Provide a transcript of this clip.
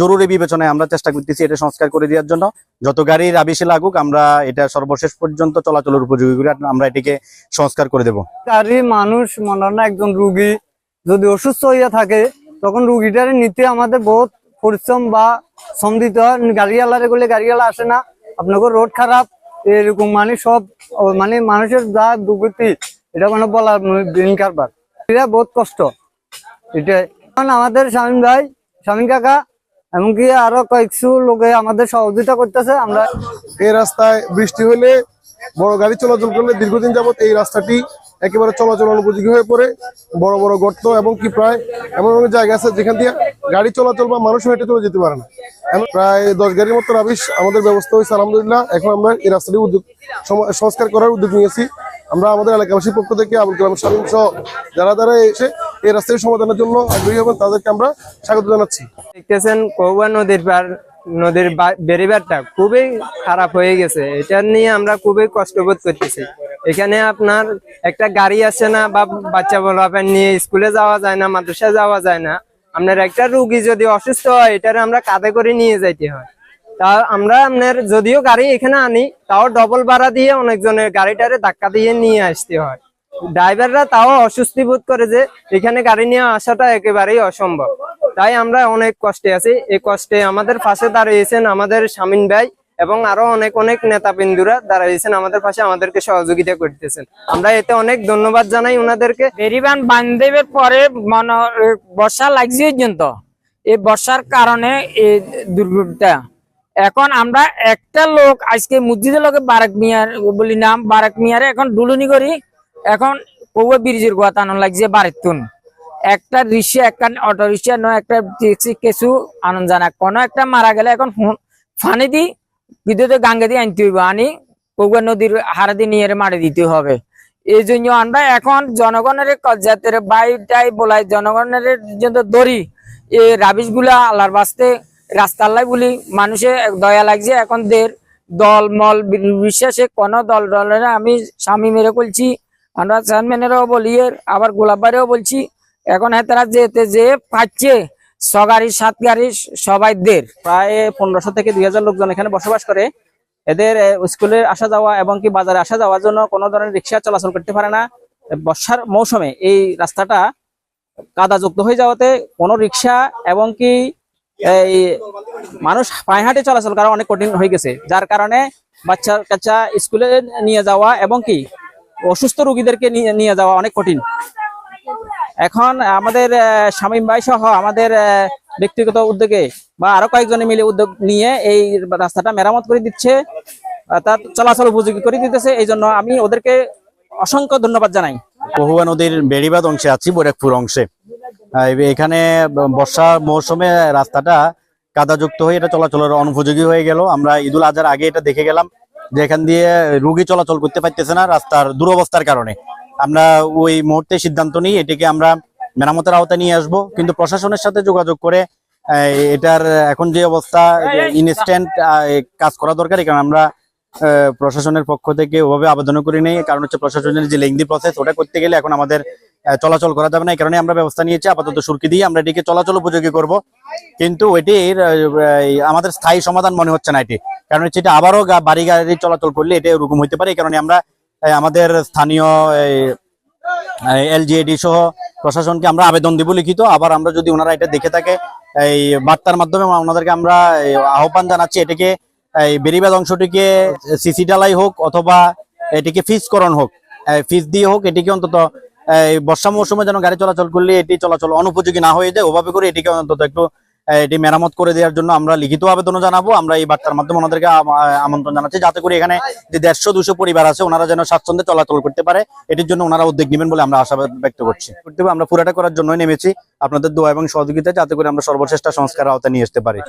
জরুরি বিবেচনায় আমরা চেষ্টা করতেছি এটা সংস্কার করে দেওয়ার জন্য। যত গাড়ির আবিষে লাগুক, আমরা এটা সর্বশেষ পর্যন্ত চলাচলের উপযোগী করে আমরা এটিকে সংস্কার করে দেব। গাড়ি মানুষ মনে একজন রুগী যদি অসুস্থ হইয়া থাকে, তখন রুগীটারে নিতে আমাদের বহুত পরিশ্রম বা শ্রম দিতে হয়। গাড়িওয়ালারে গেলে গাড়িওয়ালা আসে না, আপনাকে রোড খারাপ, এরকম মানে সব মানে মানুষের যা দুর্গতি, এটা মানে বলার দিন কারবার। এটা বহুত কষ্ট। এটা আমাদের স্বামীন ভাই স্বামীন কাকা, এমনকি আরও কয়েকশো লোকে আমাদের সহযোগিতা করতেছে। আমরা এই রাস্তায় বৃষ্টি হলে বড় গাড়ি চলাচল করলে দীর্ঘদিন যাবত এই রাস্তাটি একেবারে চলাচল অনুপযোগী হয়ে পড়ে। বড় বড় গর্ত এবং কি প্রায় এমন অনেক জায়গা আছে যেখান দিয়ে গাড়ি চলাচল বা মানুষ হেঁটে চলে যেতে পারে না। প্রায় দশ গাড়ির মতো রাবিশ আমাদের ব্যবস্থা হয়েছে, আলহামদুলিল্লাহ। এখন আমরা এই রাস্তাটি উদ্যোগ সংস্কার করার উদ্যোগ নিয়েছি। আমরা আমাদের এলাকাবাসীর পক্ষ থেকে আবুল কালাম স্বামী সহ যারা যারা এসে এই রাস্তাটি সমাধানের জন্য আগ্রহী হবেন, তাদেরকে আমরা স্বাগত জানাচ্ছি। দেখতেছেন কৌয়া নদীর পার, নদীর বেরিবারটা খুবই খারাপ হয়ে গেছে। এটা নিয়ে আমরা খুবই কষ্টবোধ করতেছি। এখানে আপনার একটা গাড়ি আসে না, বা বাচ্চা বলাপেন নিয়ে স্কুলে যাওয়া যায় না, মাদ্রাসায় যাওয়া যায় না। আপনার একটা রুগী যদি অসুস্থ হয়, এটারে আমরা কাঁধে করে নিয়ে যাইতে হয়। তা আমরা আপনার যদিও গাড়ি এখানে আনি, তাও ডবল ভাড়া দিয়ে অনেকজনের গাড়িটারে ধাক্কা দিয়ে নিয়ে আসতে হয়। ড্রাইভাররা তাও অস্বস্তি বোধ করে যে এখানে গাড়ি নিয়ে আসাটা একেবারেই অসম্ভব। তাই আমরা অনেক কষ্টে আছি। এই কষ্টে আমাদের পাশে দাঁড়িয়েছেন আমাদের স্বামীন ভাই এবং আরও অনেক অনেক নেতা নেতাবিন্দুরা দাঁড়িয়েছেন আমাদের পাশে, আমাদেরকে সহযোগিতা করতেছেন। আমরা এতে অনেক ধন্যবাদ জানাই ওনাদেরকে বেরিবান বান্ধবের পরে বর্ষা লাগছে পর্যন্ত। এই বর্ষার কারণে এই দুর্ঘটনা এখন আমরা একটা লোক, আজকে মসজিদের লোকে বারাক মিয়ার বলি নাম, বারাক মিয়ারে এখন ডুলুনি করি। এখন কৌয়া ব্রিজের গোয়া টানো লাগছে বারেতুন একটা রিক্সা একটা অটো রিক্সা, নয় একটা কিছু আনন্দ জানা কোনো একটা মারা গেলে এখন ফোন- দি, বিদ্যুতে গাঙ্গে দিয়ে আনতে হইব। আনি কৌয়া নদীর হারা দিয়ে নিয়ে মারি দিতে হবে। এই জন্য আমরা এখন জনগণের যাতে বাইটাই বলাই, জনগণের জন্য দড়ি। এই রাবিশগুলা আল্লাহর বাস্তে রাস্তা আল্লাহ বলি মানুষে দয়া লাগছে। এখন দের দল, মল, বিশ্বাসে কোন দল, দলের আমি স্বামী মেরে বলছি আমরা চেয়ারম্যানেরও বলি আবার গোলাপবাড়িও বলছি এখন হেতারা যেতে যে পাচ্ছে ছ গাড়ি সাত গাড়ি সবাই প্রায় পনেরোশো থেকে দুই হাজার লোকজন এখানে বসবাস করে। এদের আহ, স্কুলে আসা যাওয়া এবং কি বাজারে আসা যাওয়ার জন্য কোনো ধরনের রিক্সা চলাচল করতে পারে না। বর্ষার মৌসুমে এই রাস্তাটা কাদাযুক্ত হয়ে যাওয়াতে কোনো রিক্সা এবং কি এই মানুষ পায়ে হাঁটে চলাচল করা অনেক কঠিন হয়ে গেছে। যার কারণে বাচ্চা কাচ্চা স্কুলে নিয়ে যাওয়া এবং কি অসুস্থ রোগীদেরকে নিয়ে যাওয়া অনেক কঠিন। এখন আমাদের শামীম ভাই সহ আমাদের ব্যক্তিগত উদ্যোগে বা আরও কয়েকজনে মিলে উদ্যোগ নিয়ে এই রাস্তাটা মেরামত করে দিচ্ছে তার চলাচল উপযোগী করে দিতেছে। এই জন্য আমি ওদেরকে অসংখ্য ধন্যবাদ জানাই। পহুয়া নদীর বেড়িবাদ অংশে আছি বৈরাকপুর অংশে। এখানে বর্ষা মৌসুমে রাস্তাটা কাদাযুক্ত হয়ে এটা চলাচলের অনুপযোগী হয়ে গেল। আমরা ঈদুল আজহার আগে এটা দেখে গেলাম। যে এখান দিয়ে রুগী চলাচল করতে পারতেছে না রাস্তার দুরবস্থার কারণে। আমরা ওই মুহূর্তে সিদ্ধান্ত নিই, এটিকে আমরা মেরামতের আওতায় নিয়ে আসব। কিন্তু প্রশাসনের সাথে যোগাযোগ করে এটার এখন যে অবস্থা ইনস্ট্যান্ট কাজ করা দরকার কারণ আমরা প্রশাসনের পক্ষ থেকে ওভাবে আবেদন করি নেই। কারণ হচ্ছে প্রশাসনের যে লেংদি প্রসেস ওটা করতে গেলে এখন আমাদের চলাচল করা যাবে না, এই কারণে আমরা ব্যবস্থা নিয়েছি, আপাতত সুরকি দিয়ে আমরা এটিকে চলাচল উপযোগী করব। কিন্তু এটির আমাদের স্থায়ী সমাধান মনে হচ্ছে না এটি। কারণ সেটা আবারও বাড়ি গাড়ি চলাচল করলে এটা এরকম হতে পারে, এই কারণে আমরা আমাদের স্থানীয় এলজিএডি সহ প্রশাসনকে আমরা আবেদন দিব লিখিত। আবার আমরা যদি ওনারা এটা দেখে থাকে, এই বার্তার মাধ্যমে ওনাদেরকে আমরা আহ্বান জানাচ্ছি এটাকে, এই বেরিবাদ অংশটিকে সিসি ডালাই হোক অথবা এটিকে ফিসকরণ হোক ফিস দিয়ে হোক, এটিকে অন্তত বর্ষা মৌসুমে যেন গাড়ি চলাচল করলে এটি চলাচল অনুপযোগী না হয়ে যায়, ওভাবে করে এটিকে অন্তত একটু এটি মেরামত করে দেওয়ার জন্য আমরা লিখিত আবেদনও জানাব। আমরা এই বার্তার মাধ্যমে ওনাদেরকে আমন্ত্রণ জানাচ্ছি যাতে করে এখানে যে দেড়শো, দুশো পরিবার আছে, ওনারা যেন স্বাচ্ছন্দ্যে চলাচল করতে পারে। এটির জন্য ওনারা উদ্যোগ নেবেন বলে আমরা আশা ব্যক্ত করছি। আমরা পুরাটা করার জন্যই নেমেছি। আপনাদের দোয়া এবং সহযোগিতা যাতে করে আমরা সর্বশ্রেষ্ঠ সংস্কার আওতায় নিয়ে আসতে পারি।